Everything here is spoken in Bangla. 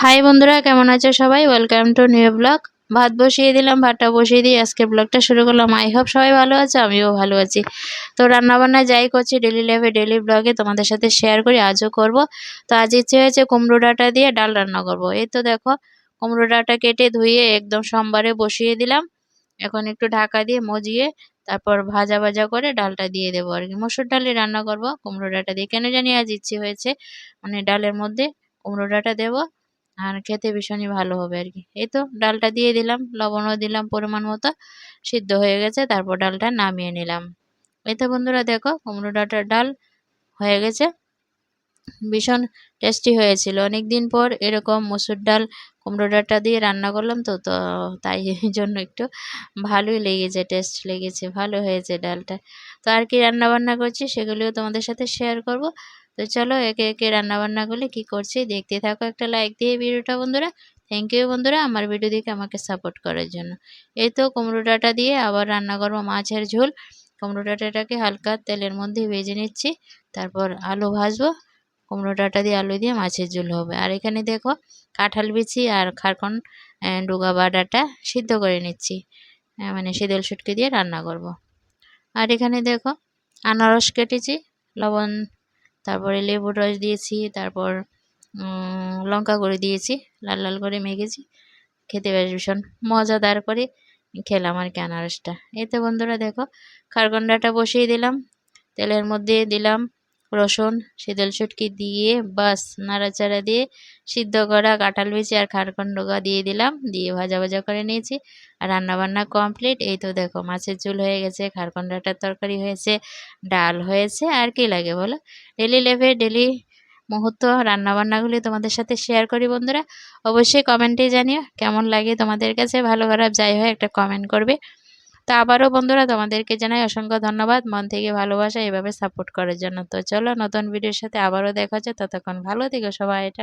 হাই বন্ধুরা, কেমন আছো সবাই? ওয়েলকাম টু নিউ ব্লগ ভাত বসিয়ে দিলাম, ভাতটা বসিয়ে দিয়ে আজকে ব্লগটা শুরু করলাম। আই হোপ সবাই ভালো আছে, আমিও ভালো আছি। তো রান্নাবান্না যাই করছি ডেলি লাইফে ডেলি ব্লগে তোমাদের সাথে শেয়ার করি, আজও করব। তো আজ ইচ্ছে হয়েছে কুমড়ো ডাঁটা দিয়ে ডাল রান্না করব। এই তো দেখো, কুমড়ো ডাঁটা কেটে ধুয়ে একদম সোমবারে বসিয়ে দিলাম। এখন একটু ঢাকা দিয়ে মজিয়ে তারপর ভাজা ভাজা করে ডালটা দিয়ে দেবো আর কি। মসুর ডালে রান্না করব, কুমড়ো ডাঁটা দিয়ে। কেন জানি আজ ইচ্ছে হয়েছে মানে ডালের মধ্যে কুমড়ো ডাঁটা দেবো। আর খেতে ভীষণই ভালো হবে আর কি এই তো ডালটা দিয়ে দিলাম, লবণও দিলাম পরিমাণ মতো, সিদ্ধ হয়ে গেছে, তারপর ডালটা নামিয়ে নিলাম। এই তো বন্ধুরা দেখো কুমড়ো ডাঁটার ডাল হয়ে গেছে, ভীষণ টেস্টি হয়েছিল। অনেক দিন পর এরকম মসুর ডাল, কুমড়ো ডাঁটা দিয়ে রান্না করলাম তো তো তাই জন্য একটু ভালোই লেগেছে টেস্ট লেগেছে, ভালো হয়েছে ডালটা। তো আর কি রান্না বান্না করছি সেগুলিও তোমাদের সাথে শেয়ার করব। তো চলো একে একে রান্নাবান্নাগুলি কি করছি দেখতে থাকো একটা লাইক দিয়ে ভিডিওটা বন্ধুরা। থ্যাংক ইউ বন্ধুরা আমার ভিডিও দেখে আমাকে সাপোর্ট করার জন্য। এই তো কুমড়ো ডাঁটা দিয়ে আবার রান্না করব মাছের ঝোল। কুমড়ো ডাঁটাটাকে হালকা তেলের মধ্যে ভেজে নিচ্ছি, তারপর আলু ভাজবো। কুমড়ো ডাঁটা দিয়ে আলু দিয়ে মাছের ঝোল হবে। আর এখানে দেখো কাঁঠাল বিচি আর খারকন ডুগা বা ডাঁটা সিদ্ধ করে নিচ্ছি। মানে শীতল শুটকি দিয়ে রান্না করব। আর এখানে দেখো আনারস কেটেছি, লবণ তারপরে লেবুর রস দিয়েছি, তারপর লঙ্কা করে দিয়েছি, লাল লাল করে মেখেছি, খেতে বেশ ভীষণ মজাদার করে খেলাম আর কি আনারসটা। এতে বন্ধুরা দেখো খারগন্ডাটা বসিয়ে দিলাম, তেলের মধ্যে দিলাম রসুন, শীতল শুটকি দিয়ে বাস নাড়াচাড়া দিয়ে সিদ্ধ করা কাঁঠাল বিচি আর খারকন্ডগা দিয়ে দিলাম, দিয়ে ভাজা ভাজা করে নিয়েছি। আর রান্নাবান্না কমপ্লিট এই তো দেখো মাছের ঝুল হয়ে গেছে খারকন্ডাটার তরকারি হয়েছে, ডাল হয়েছে, আর কি লাগে বলো? ডেলি লেভে ডেলি মুহূর্ত, রান্নাবান্নাগুলি তোমাদের সাথে শেয়ার করি বন্ধুরা। অবশ্যই কমেন্টে জানিও, কেমন লাগে তোমাদের কাছে? ভালো খারাপ যাই হয়, একটা কমেন্ট করবে। তো আবারও বন্ধুরা তোমাদেরকে জানাই অসংখ্য ধন্যবাদ। মন থেকে ভালোবাসা এভাবে সাপোর্ট করার জন্য। তো চলো নতুন ভিডিওর সাথে আবারও দেখা হচ্ছে। ততক্ষণ ভালো থেকো সবাই। এটা